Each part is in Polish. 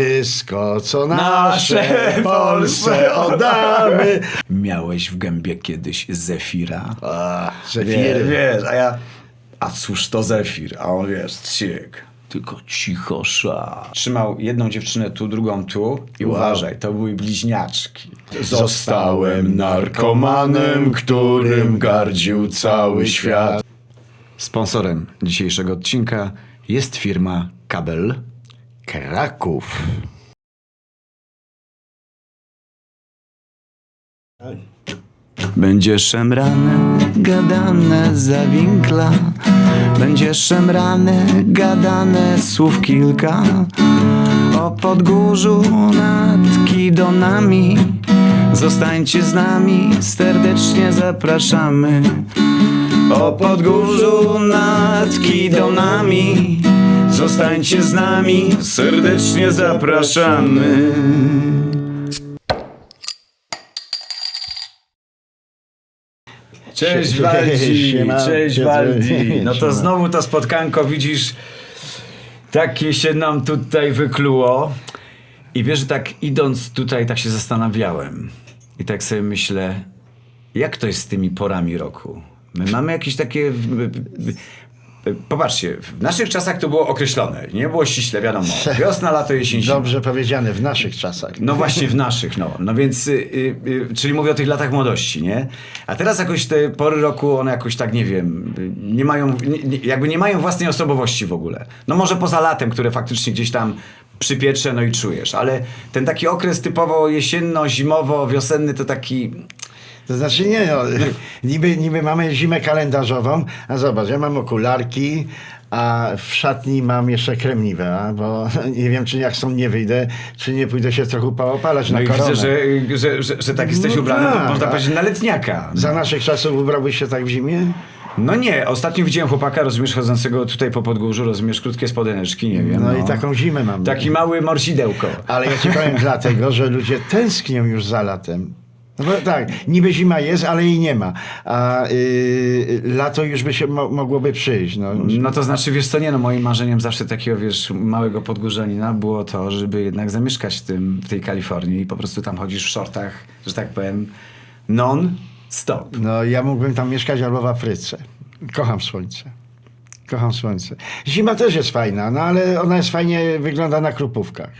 Wszystko, co nasze, Nasze Polsce oddamy. Miałeś w gębie kiedyś Zefira? A, Wiesz, Zefiry. wiesz, a ja... A cóż to Zefir? A on wiesz, ciek. Tylko cicho sza. Trzymał jedną dziewczynę tu, drugą tu i Wow. uważaj, to były bliźniaczki. Zostałem narkomanem, którym gardził cały świat. Sponsorem dzisiejszego odcinka jest firma Kabel. Kraków. Będzie szemrane, gadane za winkla. Będzie szemrane, gadane słów kilka. O podgórzu nad Kidonami Zostańcie z nami, serdecznie zapraszamy. O podgórzu nad Kidonami Zostańcie z nami, serdecznie zapraszamy Cześć Waldzi, siema, cześć. Waldzi. No to Siema. znowu to spotkanko, widzisz, takie się nam tutaj wykluło. I wiesz, że tak idąc tutaj, tak się zastanawiałem. I tak sobie myślę, jak to jest z tymi porami roku? My mamy jakieś takie... Popatrzcie, w naszych czasach to było określone. Nie było ściśle, wiadomo. Wiosna, lato, jesień, zima. Dobrze powiedziane, w naszych czasach. No właśnie w naszych, no. No więc, y, y, y, czyli mówię o tych latach młodości, nie? A teraz jakoś te pory roku, one jakoś tak, nie wiem, nie mają, nie, jakby nie mają własnej osobowości w ogóle. No może poza latem, które faktycznie gdzieś tam przypietrze, no i czujesz, ale ten taki okres typowo jesienno-zimowo-wiosenny to taki... To znaczy nie, no, niby, niby mamy zimę kalendarzową, a zobacz, ja mam okularki, a w szatni mam jeszcze kremniwę, a, bo nie wiem, czy jak stąd nie wyjdę, czy nie pójdę się trochę poopalać No na i koronę. widzę, że, że, że, że tak jesteś No ubrany, tak, można a- powiedzieć na letniaka. Za naszych czasów ubrałbyś się tak w zimie? No nie, ostatnio widziałem chłopaka, rozumiesz, chodzącego tutaj po podgórzu, rozumiesz, krótkie spodeneczki, nie wiem. No, i taką zimę mam. Taki mały morsidełko. Ale ja ci powiem dlatego, że ludzie tęsknią już za latem. No bo tak, niby zima jest, ale jej nie ma. A yy, lato już by się mo- mogłoby przyjść. No. No to znaczy, wiesz co, nie no, moim marzeniem zawsze takiego, wiesz, małego podgórzanina było to, żeby jednak zamieszkać w, tym, w tej Kalifornii i po prostu tam chodzisz w shortach, że tak powiem, non-stop. no ja mógłbym tam mieszkać albo w Afryce. Kocham słońce. Kocham słońce. Zima też jest fajna, no ale ona jest fajnie wygląda na krupówkach.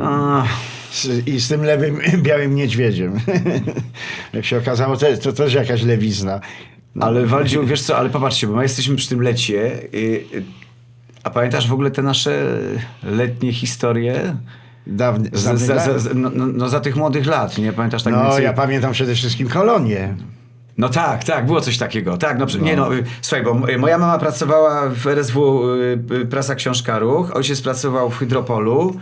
A, Z, I z tym lewym białym niedźwiedziem. Jak się okazało, to, to też jakaś lewizna. ale Waldziu, wiesz co, ale popatrzcie, bo my jesteśmy przy tym lecie, a pamiętasz w ogóle te nasze letnie historie? Dawny, za, za, za, no, no, no za tych młodych lat, nie pamiętasz tak no więcej? ja pamiętam przede wszystkim kolonie. No tak, tak, było coś takiego. Tak, no, przy- nie no, y, słuchaj, bo y, moja mama pracowała w RSW y, Prasa Książka Ruch, ojciec pracował w Hydropolu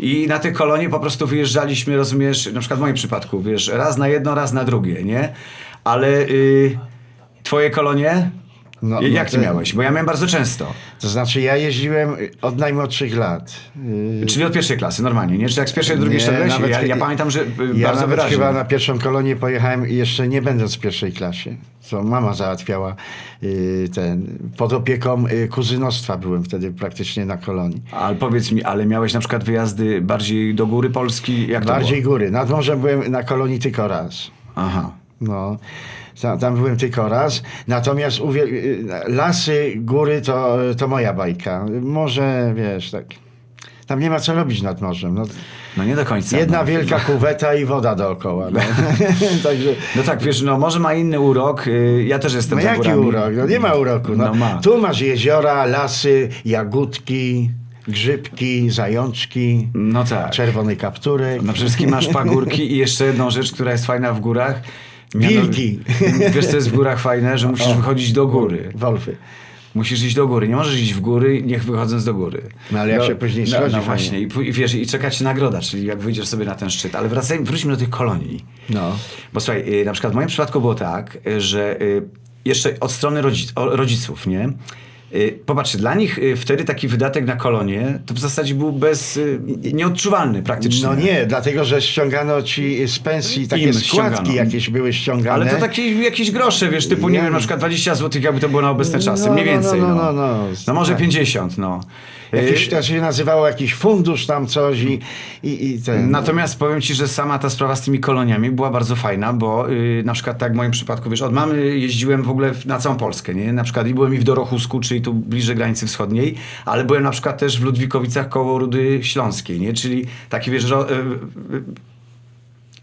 i na te kolonie po prostu wyjeżdżaliśmy, rozumiesz, na przykład w moim przypadku, wiesz, raz na jedno, raz na drugie, nie? Ale y, twoje kolonie? No, Jak no ty to- miałeś? Bo ja miałem bardzo często. To znaczy ja jeździłem od najmłodszych lat. Yy, Czyli od pierwszej klasy, normalnie, nie? Czy jak z pierwszej, drugiej Nie, szedłeś? nawet- Ja, ja pamiętam, że y, Ja bardzo nawet wyraźnie. chyba na pierwszą kolonię pojechałem jeszcze nie będąc w pierwszej klasie. Co mama załatwiała yy, ten. Pod opieką yy, kuzynostwa byłem wtedy praktycznie na kolonii. Ale powiedz mi, ale miałeś na przykład wyjazdy bardziej do góry Polski? Jak to Bardziej było? góry. Nad morzem byłem na kolonii tylko raz. Aha. No, tam, tam byłem tylko raz. Natomiast yy, lasy, góry to, to moja bajka. Może wiesz, tak. Tam nie ma co robić nad morzem. No, No nie do końca. jedna no. wielka kuweta i woda dookoła. No. Także. No tak, wiesz, no może ma inny urok. y, Ja też jestem No jaki górami. urok? No nie ma uroku. No. No ma. Tu masz jeziora, lasy, jagódki, grzybki, zajączki, No tak. czerwony kapturek. No wszystkim masz pagórki i jeszcze jedną rzecz, która jest fajna w górach. Wilki. Wiesz, co jest w górach fajne? Że musisz O. wychodzić do góry. Wolfy. Musisz iść do góry. Nie możesz iść w góry, niech wychodząc do góry. No, ale jak się później no, schodzi no fajnie. właśnie. I, I wiesz, i czeka cię nagroda, czyli jak wyjdziesz sobie na ten szczyt. Ale wracajmy, wróćmy do tych kolonii. No. Bo słuchaj, y, na przykład w moim przypadku było tak, y, że y, jeszcze od strony rodzic, rodziców, nie? Y, Popatrzcie, dla nich y, wtedy taki wydatek na kolonie to w zasadzie był bez, y, nieodczuwalny praktycznie. No nie, dlatego że ściągano ci z pensji takie Im składki ściągano. jakieś były ściągane. Ale to takie jakieś grosze, wiesz, typu, nie Ja- wiem, na przykład 20 zł, jakby to było na obecne czasy, No, mniej no, no, więcej, no, no. no, no. No może Tak. 50, no. Jakiś, to się nazywało jakiś fundusz tam coś i, i, i ten. Natomiast powiem ci, że sama ta sprawa z tymi koloniami była bardzo fajna, bo y, na przykład tak w moim przypadku, wiesz, od mamy jeździłem w ogóle na całą Polskę, nie? Na przykład i byłem i w Dorochusku, czyli tu bliżej granicy wschodniej, ale byłem na przykład też w Ludwikowicach koło Rudy Śląskiej, nie? Czyli taki, wiesz, y, y,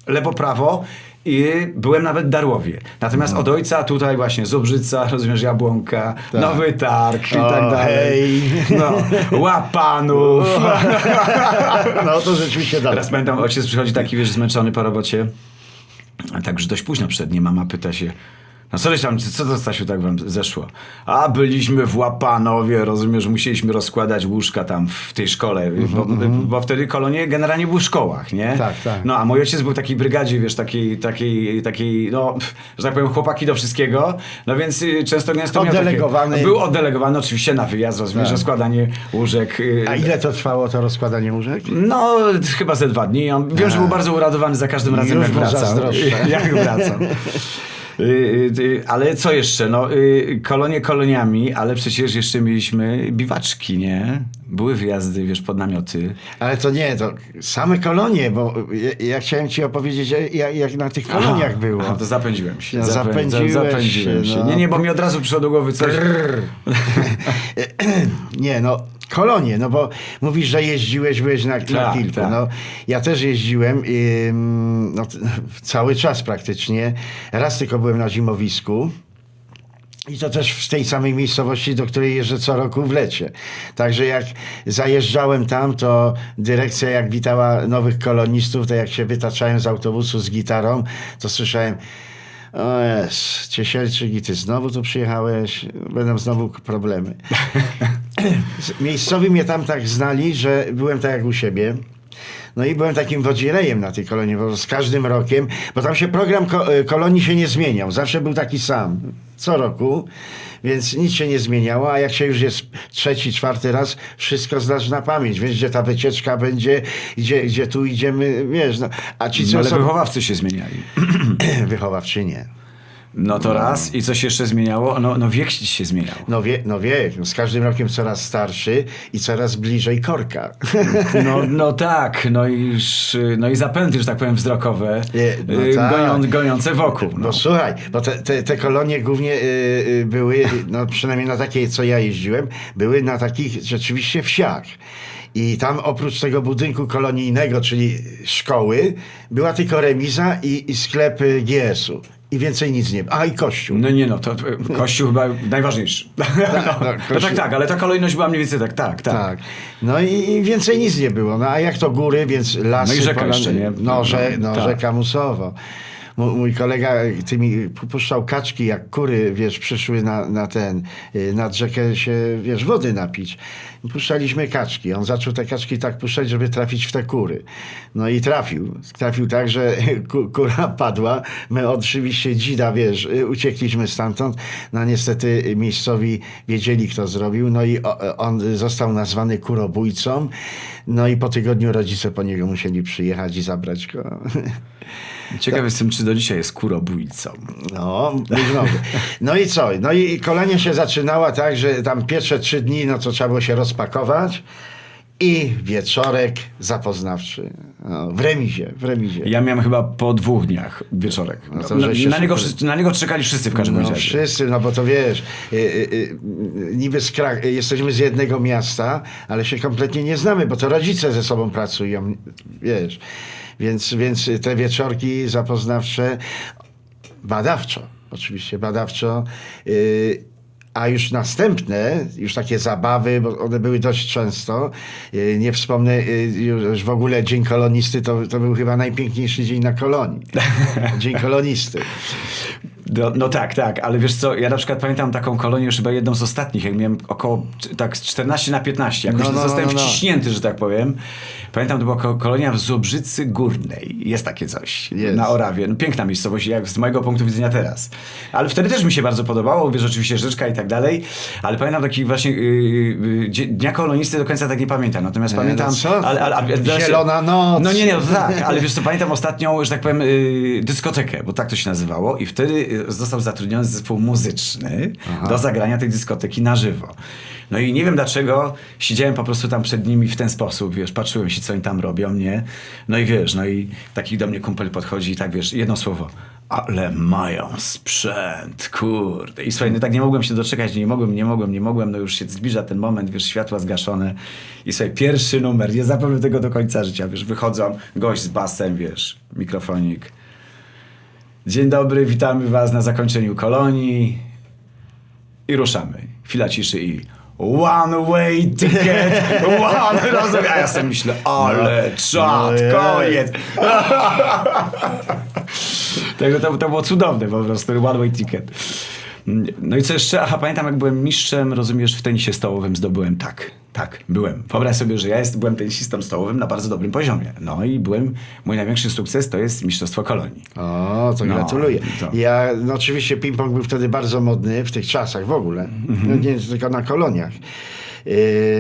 lewo-prawo i byłem nawet w Darłowie. Natomiast od ojca tutaj właśnie Zubrzyca, rozumiesz, Jabłonka, Tak. Nowy Targ i tak dalej. hej. No, Łapanów. No to rzeczywiście dalej. Teraz pamiętam, ojciec przychodzi taki, wiesz, zmęczony po robocie. A tak już dość późno przed nim. Mama pyta się, no co tam, co to Stasiu tak wam zeszło? A byliśmy w Łapanowie, rozumiesz, musieliśmy rozkładać łóżka tam w tej szkole, bo, bo wtedy kolonie generalnie były w szkołach, nie? Mhm, Tak, tak. No a mój ojciec był w takiej brygadzie, wiesz, takiej, takiej, takiej no, że tak powiem, chłopaki do wszystkiego, no więc y, często gęsto Oddelegowany. Takie, był oddelegowany oczywiście na wyjazd, rozumiesz, Tak. rozkładanie łóżek. y, A ile to trwało to rozkładanie łóżek? no, chyba ze dwa dni. On, wiem, że był bardzo uradowany za każdym razem, Już jak wracał. jak wracał. Y, y, y, Ale co jeszcze? No, kolonie koloniami, ale przecież jeszcze mieliśmy biwaczki, nie? Były wyjazdy, wiesz, pod namioty. Ale to nie, to same kolonie, bo ja, ja chciałem ci opowiedzieć, jak, jak na tych koloniach Aha, było. aha, to zapędziłem się. No, zapędziłem się, się. no. Nie, nie, bo mi od razu przyszło do głowy coś. Nie, no kolonie, no bo mówisz, że jeździłeś, byłeś na, na Tak, kilku. tak. No, ja też jeździłem ym, no, cały czas praktycznie. Raz tylko byłem na zimowisku. I to też w tej samej miejscowości, do której jeżdżę co roku w lecie. Także jak zajeżdżałem tam, to dyrekcja jak witała nowych kolonistów, to jak się wytaczałem z autobusu z gitarą, to słyszałem o jest, Ciesielczyk i ty znowu tu przyjechałeś, będą znowu problemy. Miejscowi mnie tam tak znali, że byłem tak jak u siebie. No i byłem takim wodzirejem na tej kolonii, bo z każdym rokiem, bo tam się program e, kolonii się nie zmieniał, zawsze był taki sam, co roku, więc nic się nie zmieniało, a jak się już jest trzeci, czwarty raz, wszystko znasz na pamięć, wiesz, gdzie ta wycieczka będzie, gdzie, gdzie tu idziemy, wiesz, no, a ci co Ale są... wychowawcy się zmieniali. Wychowawczy nie. No to raz. I co się jeszcze zmieniało? No, no wiek się zmieniał. No, wie, no wiek, no z każdym rokiem coraz starszy i coraz bliżej korka. No, no tak, no i, no i zapędy, że tak powiem, wzrokowe, no y, tak. goją, gojące wokół. No. No słuchaj, bo te, te, te kolonie głównie y, y, były, no przynajmniej na takiej, co ja jeździłem, były na takich rzeczywiście wsiach. I tam oprócz tego budynku kolonijnego, czyli szkoły, była tylko remiza i, i sklep GS-u. I więcej nic nie było. A i kościół. No nie no, to Kościół chyba najważniejszy. No, no, no Kościół. tak, tak, ale ta kolejność była mniej więcej tak, tak, tak. Tak. No i, więcej nic nie było. No a jak to góry, więc lasy. No i rzeka jeszcze, nie? No, że, no Tak. rzeka Musowo. Mój, kolega tymi puszczał kaczki, jak kury, wiesz, przyszły na, na ten, y, nad rzekę się, wiesz, wody napić. Puszczaliśmy kaczki. On zaczął te kaczki tak puszczać, żeby trafić w te kury. No i trafił. Trafił tak, że ku, kura padła. My oczywiście dzida, wiesz, y, uciekliśmy stamtąd. No niestety miejscowi wiedzieli, kto zrobił. No i o- on został nazwany kurobójcą. No i po tygodniu rodzice po niego musieli przyjechać i zabrać go. Ciekaw jestem, czy do dzisiaj jest kurobójcą. No, być może. No i co? No i kolenia się zaczynała tak, że tam pierwsze trzy dni, no to trzeba było się rozpakować i wieczorek zapoznawczy. No, w remizie, w remizie. Ja miałem chyba po dwóch dniach wieczorek. No to na, na, niego, super. wszyscy- na niego czekali wszyscy w każdym No razie. wszyscy, no bo to wiesz, y, y, y, niby z Krak- jesteśmy z jednego miasta, ale się kompletnie nie znamy, bo to rodzice ze sobą pracują, wiesz. Więc, więc te wieczorki zapoznawcze, badawczo, oczywiście badawczo, y, a już następne, już takie zabawy, bo one były dość często. y, Nie wspomnę, y, już w ogóle Dzień Kolonisty to, to był chyba najpiękniejszy dzień na kolonii. Dzień Kolonisty. No, no tak, tak, ale wiesz co, ja na przykład pamiętam taką kolonię już chyba jedną z ostatnich, jak miałem około tak z 14 na 15, jakoś No, no, no, zostałem no, no. wciśnięty, że tak powiem. Pamiętam, to była ko- kolonia w Zubrzycy Górnej, jest takie coś, Jest. na Orawie, no, piękna miejscowość, jak z mojego punktu widzenia teraz. Ale wtedy też mi się bardzo podobało, wiesz, oczywiście rzeczka i tak dalej, ale pamiętam taki właśnie yy, yy, Dnia Kolonisty do końca tak nie pamiętam, natomiast E, no pamiętam... co? Ale, ale, ale, Zielona noc. No nie, nie, no tak, ale wiesz co, pamiętam ostatnią, że tak powiem, yy, dyskotekę, bo tak to się nazywało i wtedy yy, został zatrudniony zespół muzyczny do zagrania tej dyskoteki na żywo. No i nie wiem dlaczego, siedziałem po prostu tam przed nimi w ten sposób, wiesz, patrzyłem się, co oni tam robią, nie? No i wiesz, no i taki do mnie kumpel podchodzi i tak, wiesz, jedno słowo, ale mają sprzęt, kurde. I słuchaj, no tak nie mogłem się doczekać, nie mogłem, nie mogłem, nie mogłem, no już się zbliża ten moment, wiesz, światła zgaszone. I słuchaj, pierwszy numer, nie zapomnę tego do końca życia, wiesz, wychodzą, gość z basem, wiesz, mikrofonik. Dzień dobry, witamy was na zakończeniu kolonii. I ruszamy. Chwila ciszy i one way ticket, one, rozumiem. A ja sobie myślę, ale czad, No koniec. Także to, to było cudowne po prostu, one way ticket. No i co jeszcze? Aha, pamiętam jak byłem mistrzem, rozumiesz, w tenisie stołowym zdobyłem, tak, tak, byłem. Wyobraź sobie, że ja jest, byłem tenisistą stołowym na bardzo dobrym poziomie. No i byłem, mój największy sukces to jest Mistrzostwo Kolonii. O, to No, gratuluję. to. Ja, no oczywiście ping-pong był wtedy bardzo modny w tych czasach w ogóle. Mhm. No, nie tylko na koloniach. Yy,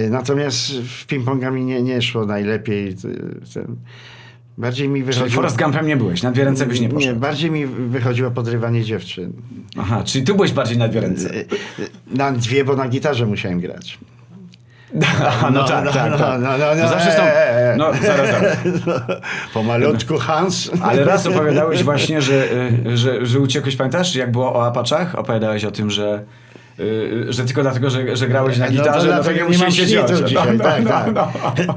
natomiast w ping-ponga mi nie, nie szło najlepiej. Ty- Ten, bardziej mi Czyli wychodziło... Forrest Gumpem nie byłeś, na dwie ręce byś nie nie, poszedł. bardziej mi wychodziło podrywanie dziewczyn. Aha, czyli tu byłeś bardziej na dwie ręce. Yy, Na dwie, bo na gitarze musiałem grać. Aha, no, no, tak, no, tak, no, tak. no, no, no, zawsze są... e, e. No, zaraz, zaraz. Pomalutku Hans. Ale raz opowiadałeś właśnie, że, że, że uciekłeś, pamiętasz, jak było o Apaczach? Opowiadałeś o tym, że, że tylko dlatego, że, że grałeś na No gitarze, no to dlatego nie nie musieli mam się dzisiaj, No, tak, no, tak. no.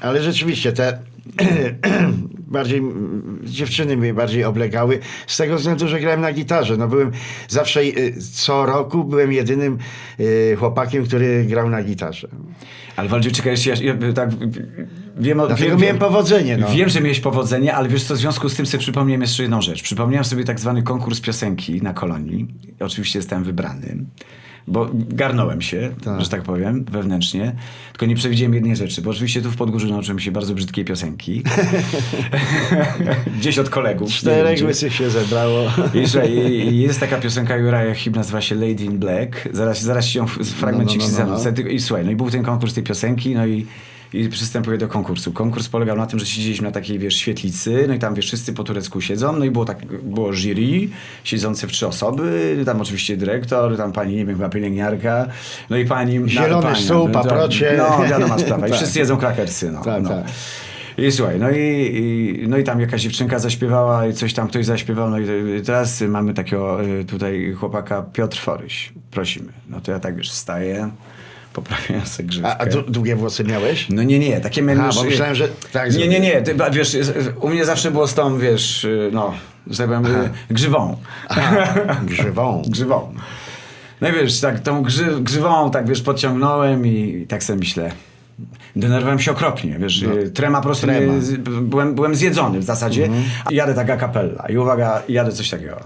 Ale rzeczywiście te bardziej mm, dziewczyny mnie bardziej oblegały z tego względu, że grałem na gitarze. No byłem zawsze y, co roku byłem jedynym y, chłopakiem, który grał na gitarze. Ale Waldziu, czekaj, jeszcze, ja, ja, tak, wiem, Dlatego wiem, miałem powodzenie. No. Wiem, że miałeś powodzenie, ale wiesz co, w związku z tym sobie przypomniałem jeszcze jedną rzecz. Przypomniałem sobie tak zwany konkurs piosenki na kolonii. Oczywiście zostałem wybrany, bo garnąłem się, Tak. że tak powiem, wewnętrznie. Tylko nie przewidziałem jednej rzeczy, bo oczywiście tu w Podgórzu nauczyłem się bardzo brzydkiej piosenki. Gdzieś od kolegów. Czterech łysych się zebrało. I jest taka piosenka Uriah Heep, nazywa się Lady in Black. Zaraz, zaraz w- fragmencik No, no, no, no. I słuchaj, no i był ten konkurs tej piosenki, no i, i przystępuję do konkursu. Konkurs polegał na tym, że siedzieliśmy na takiej, wiesz, świetlicy, no i tam, wiesz, wszyscy po turecku siedzą, no i było tak, było jury, siedzące w trzy osoby, tam oczywiście dyrektor, tam pani, nie wiem, chyba pielęgniarka, no i pani... no, Zielony pani, stół, no, paprocie. No, wiadoma sprawa. I Tak. wszyscy jedzą krakersy, no. Tak, no. tak. I słuchaj, no i, i, no i tam jakaś dziewczynka zaśpiewała i coś tam ktoś zaśpiewał, no i teraz mamy takiego y, tutaj chłopaka Piotr Foryś, prosimy. No to ja tak wiesz, wstaję, poprawiam sobie grzywkę. A, a długie włosy miałeś? No nie, nie, takie miałem A, już- bo myślałem, że tak Nie, nie, nie, ty, wiesz, u mnie zawsze było z tą, wiesz, y, no, że tak powiem, y, grzywą. Grzywą. Grzywą. No i wiesz, tak tą grzy, grzywą tak wiesz, podciągnąłem i tak sobie myślę. Denerwowałem się okropnie, wiesz, y, trema po prostu trema. byłem, byłem zjedzony w zasadzie. Jadę taka kapella i uwaga, jadę coś takiego.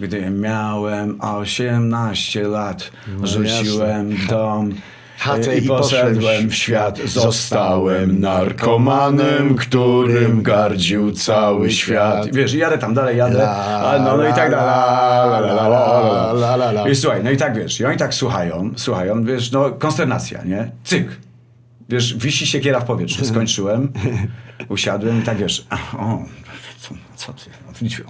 Gdy miałem 18 lat, rzuciłem dom Chatę y, i poszedłem w świat. Zostałem narkomanem, którym gardził cały świat. Wiesz, jadę tam dalej, jadę, a no, no i tak dalej. La, la, la. I słuchaj, no i tak wiesz, i oni tak słuchają, słuchają, wiesz, no konsternacja, nie? Cyk. Wiesz, wisi siekiera w powietrzu. Skończyłem, usiadłem i tak wiesz, o, co, co ty, no, widzisz,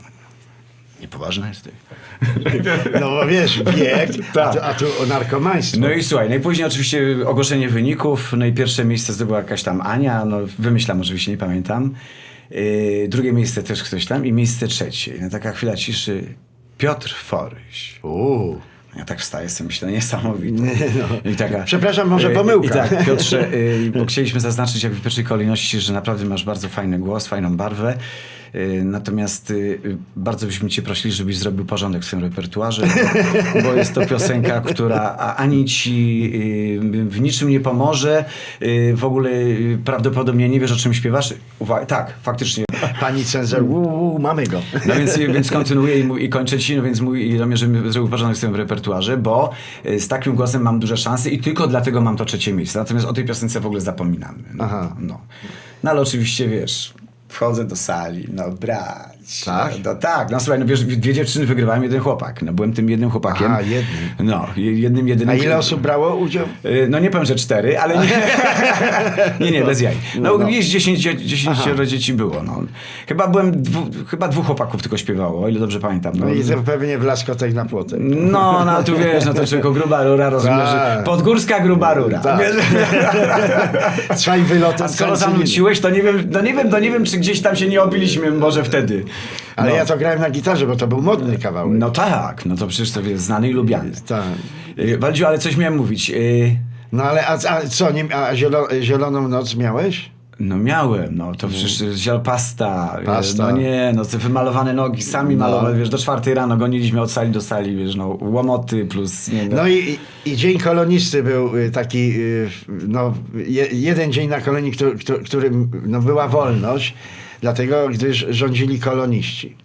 niepoważna jesteś. No bo wiesz, wiek, a Tak. tu, a tu o narkomaństwo. No i słuchaj, no i później oczywiście ogłoszenie wyników, no i pierwsze miejsce zdobyła jakaś tam Ania, no wymyślam oczywiście, nie pamiętam. Yy, drugie miejsce też ktoś tam i miejsce trzecie. No taka chwila ciszy, Piotr Foryś. Uuu. Ja tak wstaję sobie, myślę, niesamowite. no. I taka, Przepraszam, może y, pomyłka. I tak, Piotrze, y, bo chcieliśmy zaznaczyć jakby w pierwszej kolejności, że naprawdę masz bardzo fajny głos, fajną barwę. Y, Natomiast y, y, bardzo byśmy cię prosili, żebyś zrobił porządek w swoim repertuarze, bo, bo jest to piosenka, która ani ci w niczym nie pomoże. W ogóle prawdopodobnie nie wiesz, o czym śpiewasz. Uwaga, tak, faktycznie. Pani cenzor, uuu, mamy go. No więc, więc kontynuuję i, mu- i kończę ci, no więc mój żeby zrobił porządek w swoim repertuarze, bo z takim głosem mam duże szanse i tylko dlatego mam to trzecie miejsce. Natomiast o tej piosence w ogóle zapominamy. No, Aha. No. no ale oczywiście wiesz, wchodzę do sali, no brat. Tak? No tak, no słuchaj, no wiesz, dwie dziewczyny wygrywałem, jeden chłopak. No byłem tym jednym chłopakiem. A, jednym. No, je- jednym, jedynym. A ile osób brało udział? Y, No nie powiem, że cztery, ale nie, nie, nie, bez jaj. No, No, no. gdzieś dziesięcio, dziesięcioro dzieci było. No. Chyba byłem, dwu, chyba dwóch chłopaków tylko śpiewało, o ile dobrze pamiętam. No, No i pewnie w laskotek na płotek. no, no tu wiesz, no to tylko gruba rura, rozumiesz, Tak. podgórska gruba rura. Tak. Trzaj wylotem A skoro zanuciłeś, to nie wiem, no nie wiem, to nie wiem, czy gdzieś tam się nie obiliśmy może wtedy. Ale no. ja to grałem na gitarze, bo to był modny kawałek. No tak, no to przecież to jest znany i lubiany. Tak. Y, Waldziu, ale coś miałem mówić. Y, No ale a, a co, nie, a zielo, zieloną noc miałeś? No miałem, no to przecież ziel pasta. Pasta. no nie, no te wymalowane nogi, sami No. malowali, wiesz, do czwartej rano goniliśmy od sali do sali, wiesz, no łomoty plus, nie No i, i, i dzień kolonisty był y, taki, y, no je, jeden dzień na kolonii, który, który, którym no, była wolność, dlatego gdyż rządzili koloniści.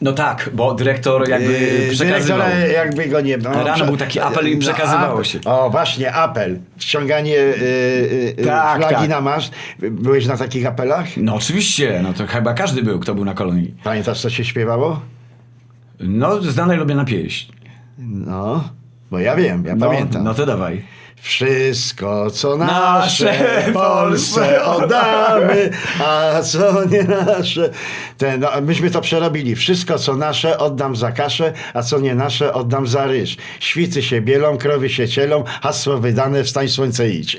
No tak, bo dyrektor jakby Yy, przekazywał. Dyrektora jakby go nie no, Rano był taki apel i przekazywało apel. się. O, właśnie, apel. Wciąganie y, y, Tak, flagi tak. na maszt. Byłeś na takich apelach? No oczywiście, no to chyba każdy był, kto był na kolonii. Pamiętasz, co się śpiewało? No, znana i lubiana pieśń. No, bo ja wiem, ja No, pamiętam. no to dawaj. Wszystko, co Nasze, nasze, Polsce oddamy, a co nie nasze. Ten, no, myśmy to przerobili. Wszystko, co nasze, oddam za kaszę, a co nie nasze, oddam za ryż. Świty się bielą, krowy się cielą, hasło wydane, wstań słońce idź.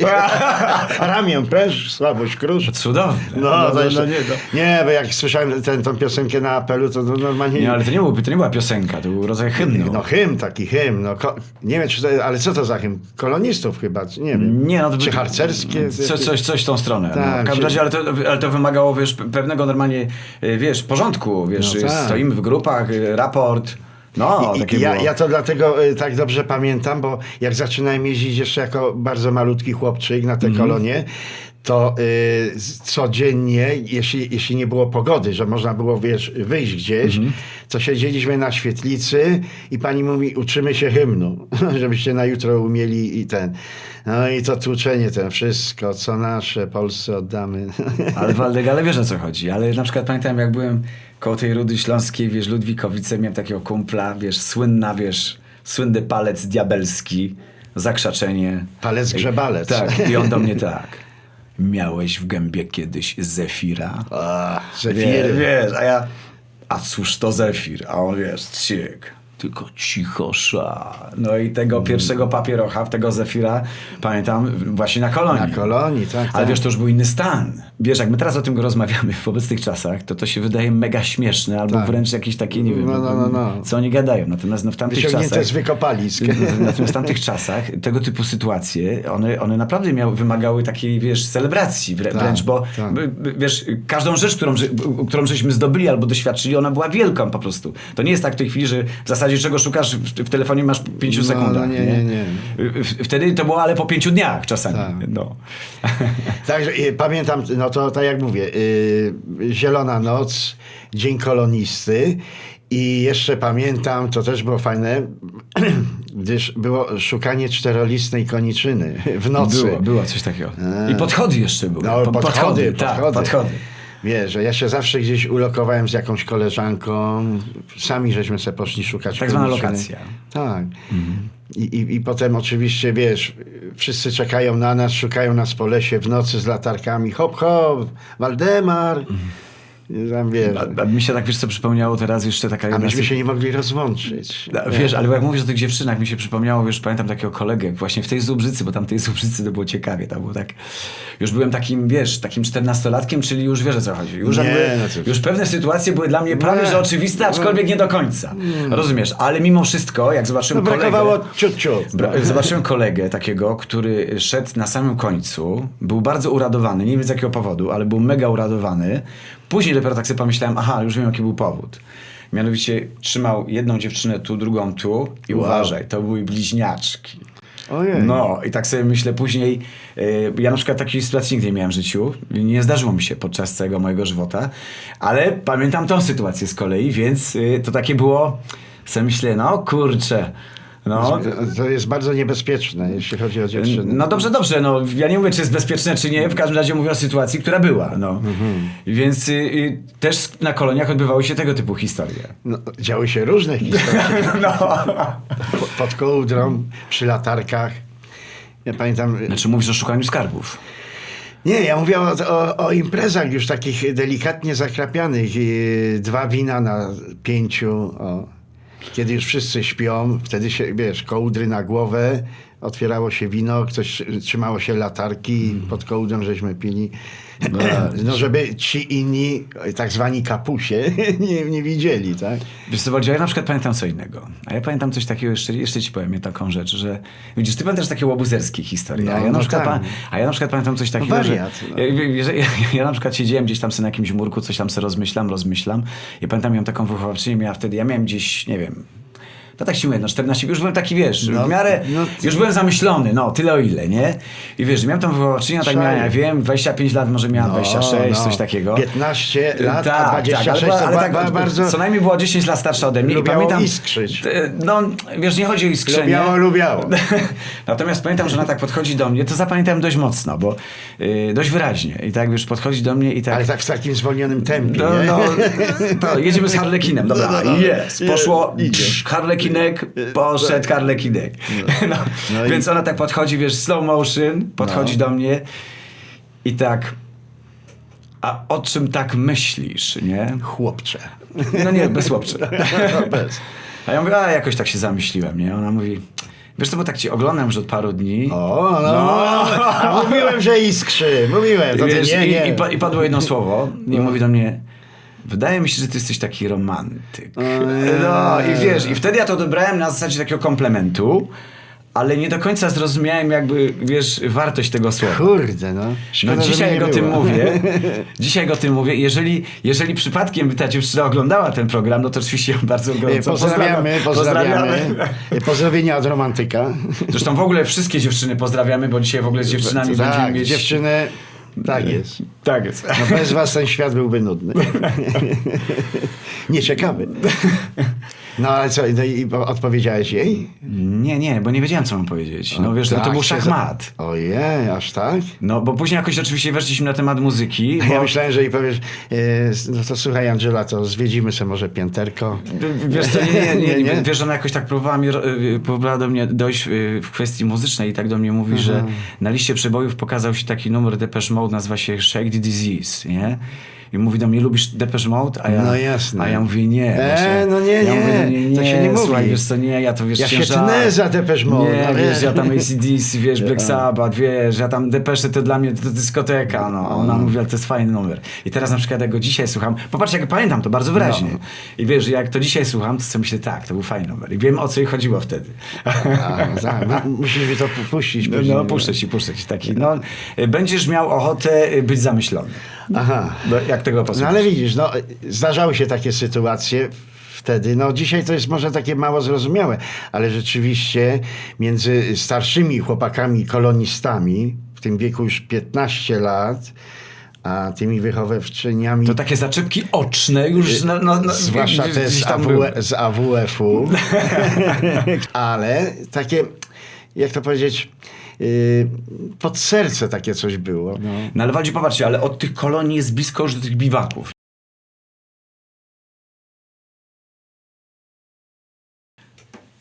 Ramię pręż, słabość krusz. Cudowne. No, to no, jeszcze, no, nie, no. nie, bo jak słyszałem ten, tą piosenkę na apelu, to, to normalnie... Nie, ale to nie, był, to nie była piosenka, to był rodzaj hymnu. No hymn, taki hymn. No, ko- nie wiem, czy to, ale co to za hymn? Kolonistów chyba, czy nie wiem. Nie, no to Czy harcerskie? Co, coś, coś w tą stronę. no. Tak, W każdym razie, ale to, ale to wymagało, wiesz, pewnego normalnie, y, wiesz, porządku, wiesz, No tak. stoimy w grupach, y, raport, no, I, ja, ja to dlatego y, tak dobrze pamiętam, bo jak zaczynałem jeździć jeszcze jako bardzo malutki chłopczyk na te Mhm. kolonie, to y, codziennie, jeśli, jeśli nie było pogody, że można było wiesz, wyjść gdzieś, Mhm. to siedzieliśmy na świetlicy i pani mówi, uczymy się hymnu, żebyście na jutro umieli i ten. No i to tłuczenie, ten wszystko, co nasze, Polsce oddamy. Ale Waldek, ale wiesz o co chodzi. Ale na przykład pamiętam, jak byłem koło tej Rudy Śląskiej, wiesz, Ludwikowice, miałem takiego kumpla, wiesz, słynna, wiesz, słynny palec diabelski, zakrzaczenie. Palec grzebalec. Tak, i on do mnie tak. Miałeś w gębie kiedyś zefira? A, Wie, Zefiry. wiesz, a ja, a cóż to Zefir? A on wiesz, ciek, tylko cichosza. No i tego Mm. pierwszego papierocha, tego Zefira, pamiętam właśnie na kolonii. Na kolonii, tak, Ale tak. wiesz, to już był inny stan. Wiesz, jak my teraz o tym rozmawiamy w obecnych czasach, to to się wydaje mega śmieszne, albo Tak. wręcz jakieś takie, nie wiem, No, no, no, no. co oni gadają. Natomiast no, w tamtych Wyciągnięte czasach... wykopalisk. Natomiast w tamtych czasach tego typu sytuacje, one, one naprawdę miały, wymagały takiej, wiesz, celebracji wrę- Tak, wręcz, bo tak. wiesz, każdą rzecz, którą, którą żeśmy zdobyli albo doświadczyli, ona była wielką po prostu. To nie jest tak w tej chwili, że w zasadzie czego szukasz w, w telefonie masz w pięciu No, sekundach. no nie, nie, nie. Wtedy to było ale po pięciu dniach czasami. Tak. No. Także y, pamiętam, no to tak jak mówię, y, Zielona Noc, Dzień Kolonisty i jeszcze pamiętam, to też było fajne, gdyż było szukanie czterolistnej koniczyny w nocy. Było, było coś takiego. I podchody jeszcze były. No, Po- podchody, tak, podchody. Wiesz, że ja się zawsze gdzieś ulokowałem z jakąś koleżanką, sami żeśmy sobie poszli szukać Tak zwana lokacja. Tak. I, i, I potem oczywiście, wiesz, wszyscy czekają na nas, szukają nas po lesie w nocy z latarkami. Hop, hop, Waldemar. I Tam, wiesz, A, a mi się tak, wiesz co przypomniało teraz jeszcze taka a myśmy się nie mogli rozłączyć. Da- Wiesz, ale jak mówisz o tych dziewczynach, mi się przypomniało, wiesz, pamiętam takiego kolegę właśnie w tej Zubrzycy, bo tam tej Zubrzycy to było ciekawie, tam było tak, już byłem takim, wiesz, takim czternastolatkiem, czyli już wiesz o co chodzi. Już, Nie, jakby, no już pewne sytuacje były dla mnie prawie, Nie. że oczywiste, aczkolwiek nie do końca. Rozumiesz, ale mimo wszystko, jak No, zobaczyłem kolegę... brakowało ciut. Bra- Zobaczyłem kolegę takiego, który szedł na samym końcu, był bardzo uradowany, nie wiem z jakiego powodu, ale był mega uradowany. Później dopiero tak sobie pomyślałem, aha, już wiem jaki był powód. Mianowicie trzymał jedną dziewczynę tu, drugą tu i Wow. uważaj, to były bliźniaczki. Ojej. No i tak sobie myślę później, y, ja na przykład takiej sytuacji nigdy nie miałem w życiu, nie zdarzyło mi się podczas całego mojego żywota, ale pamiętam tą sytuację z kolei, więc y, to takie było, sobie myślę, no kurczę, No. To jest bardzo niebezpieczne, jeśli chodzi o dziewczyny. No dobrze, dobrze. No, ja nie mówię, czy jest bezpieczne, czy nie. W każdym razie mówię o sytuacji, która była. No. Mhm. Więc y, y, też na koloniach odbywały się tego typu historie. No, działy się różne historie. No. Po- Pod kołdrą, przy latarkach. Ja pamiętam... Znaczy mówisz o szukaniu skarbów. Nie, ja mówię o, o, o imprezach już takich delikatnie zakrapianych. Dwa wina na pięciu. O. Kiedy już wszyscy śpią, wtedy się, wiesz, kołdry na głowę, otwierało się wino, ktoś trzymało się latarki, pod kołdrą żeśmy pili. No, żeby ci inni, tak zwani kapusie, nie, nie widzieli, tak? Wiesz co, ja na przykład pamiętam co innego. A ja pamiętam coś takiego, jeszcze, jeszcze ci powiem taką rzecz, że widzisz, ty pamiętasz takie łobuzerskie historie, a, No, ja na no przykład, tak. pa, a ja na przykład pamiętam coś takiego, wariat, że no. ja, ja, ja, ja na przykład siedziałem gdzieś tam sobie na jakimś murku, coś tam sobie rozmyślam, rozmyślam i pamiętam ją taką wychowawczynię, miała wtedy, ja miałem gdzieś, nie wiem, no tak się mówię, no 14, już byłem taki, wiesz, No, w miarę, no ty- już byłem zamyślony, no, tyle o ile, nie? I wiesz, miałem tą wychowawczynię, tak miałem, ja wiem, 25 lat, może miałam 26, coś takiego. 15 lat, Tak, a 26 tak, ale, ale ba, tak, ba, bardzo... co najmniej była 10 lat starsza ode mnie Lubiało i pamiętam... iskrzyć. T- No, wiesz, nie chodzi o iskrzenie. Lubiało, lubiało. Natomiast pamiętam, że ona tak podchodzi do mnie, to zapamiętałem dość mocno, bo yy, dość wyraźnie. I tak, wiesz, podchodzi do mnie i tak... Ale tak w takim zwolnionym tempie, No, nie? no, to jedziemy z Harlekinem. Dobra, No, no, no. jest. Poszło, Idzie. psz, Harlekinek, poszedł Harlekinek. No. No i- Więc ona tak podchodzi, wiesz, slow motion, podchodzi No. do mnie i tak... A o czym tak myślisz, nie? Chłopcze. No nie, bez chłopcze. No, bez. A ja mówię, a jakoś tak się zamyśliłem, nie? Ona mówi, wiesz co, bo tak ci oglądam już od paru dni. O, no. A mówiłem, że iskrzy. Mówiłem. To wiesz, nie, nie. i, I padło jedno słowo i mówi do mnie, wydaje mi się, że ty jesteś taki romantyk. No i wiesz, i wtedy ja to odebrałem na zasadzie takiego komplementu, ale nie do końca zrozumiałem jakby, wiesz, wartość tego słowa. Kurde, no. Szkoda, No dzisiaj go tym mówię. Dzisiaj go tym mówię. Jeżeli, jeżeli przypadkiem by ta dziewczyna oglądała ten program, no to oczywiście ją bardzo gorąco Pozdrawiamy, pozdrawiamy. E, Pozdrowienia od romantyka. Zresztą w ogóle wszystkie dziewczyny pozdrawiamy, bo dzisiaj w ogóle z dziewczynami będziemy Tak, mieć... dziewczyny. Tak jest. Tak jest. No bez was ten świat byłby nudny. Nieciekawy. No ale co, no i odpowiedziałeś jej? Nie, nie, bo nie wiedziałem, co mam powiedzieć. No wiesz, no to Tak był się szachmat. za- Ojej, aż tak? No bo później jakoś oczywiście weszliśmy na temat muzyki. A Ja Bo, myślałem, że jej powiesz, e, no to słuchaj Angela, to zwiedzimy sobie może pięterko. Wiesz co, nie, nie, nie, Nie, nie? Wiesz, ona jakoś tak próbowała, mi, y, próbowała do mnie dojść y, w kwestii muzycznej i tak do mnie mówi, że Mhm. na liście przebojów pokazał się taki numer Depeche Mode, nazywa się Shake the Disease, nie? I mówi do mnie, lubisz Depeche Mode? A ja, No jasne. A ja mówię, nie. E, no nie, ja nie, mówię do niej, to się nie mówi. Słuchaj, wiesz co, nie, ja to wiesz, Ja się ciężar- tnę za Depeche Mode, Nie, no wiesz, nie. ja tam ACDC, wiesz, Black Sabbath, wiesz, ja tam Depeche to dla mnie to dyskoteka, no. A ona mówi, ale to jest fajny numer. I teraz na przykład jak go dzisiaj słucham, popatrz, jak pamiętam to bardzo wyraźnie. No. I wiesz, jak to dzisiaj słucham, to sobie myślę, tak, to był fajny numer. I wiem, o co jej chodziło wtedy. A, mu- musisz mi to pu- puścić No, no puszczę ci, puszczę ci taki. No, będziesz miał ochotę być zamyślony. Aha. No, jak tego No posłuchasz. ale widzisz, no, zdarzały się takie sytuacje wtedy. No dzisiaj to jest może takie mało zrozumiałe, ale rzeczywiście między starszymi chłopakami kolonistami, w tym wieku już 15 lat, a tymi wychowawczyniami, To takie zaczepki oczne już no, no, no, zwłaszcza te z, AW, były. z AWF-u, ale takie, jak to powiedzieć, yy, pod serce takie coś było. No. No ale popatrzcie, ale od tych kolonii jest blisko już do tych biwaków.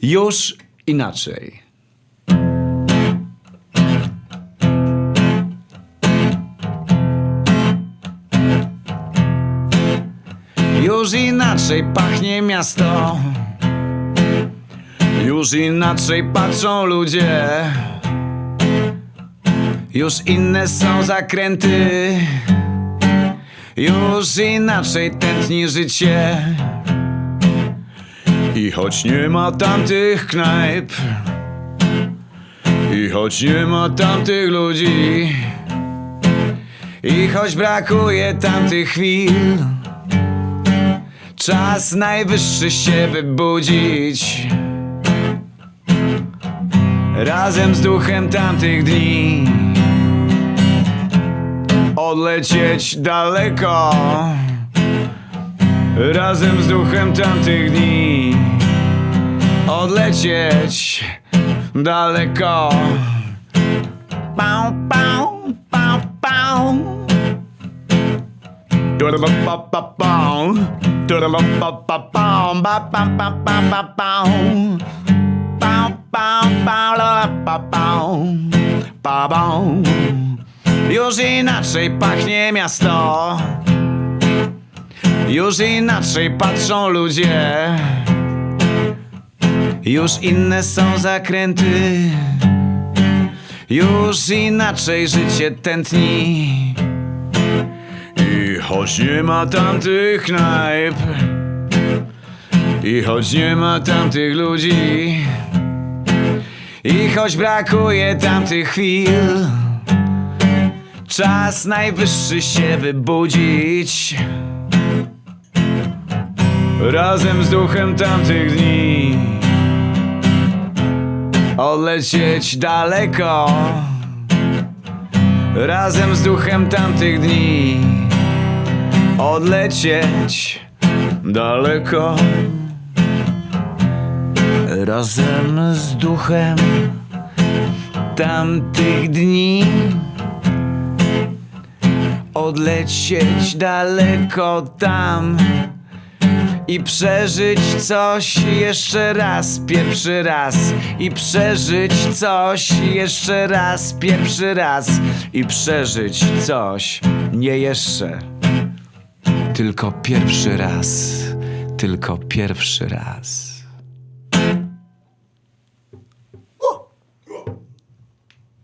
Już inaczej. Już inaczej pachnie miasto. Już inaczej patrzą ludzie. Już inne są zakręty. Już inaczej tętni życie. I choć nie ma tamtych knajp, i choć nie ma tamtych ludzi, i choć brakuje tamtych chwil, czas najwyższy się wybudzić. Razem z duchem tamtych dni Odlecieć daleko Razem z duchem tamtych dni odlecieć daleko. Pau, pau, pau, pau. Du-du-du-pa-pa-pau. Du-du-du-pa-pa-pau. Ba-pa-pa-pa-pa-pau. Pau, pau, pau, la-la-pa-pau. Pa-pau. Już inaczej pachnie miasto. Już inaczej patrzą ludzie. Już inne są zakręty. Już inaczej życie tętni. I choć nie ma tamtych knajp I choć nie ma tamtych ludzi I choć brakuje tamtych chwil Czas najwyższy się wybudzić. Razem z duchem tamtych dni. Odlecieć daleko. Razem z duchem tamtych dni. Odlecieć daleko. Razem z duchem tamtych dni odlecieć daleko tam i przeżyć coś jeszcze raz, pierwszy raz i przeżyć coś jeszcze raz, pierwszy raz i przeżyć coś nie jeszcze, tylko pierwszy raz, tylko pierwszy raz.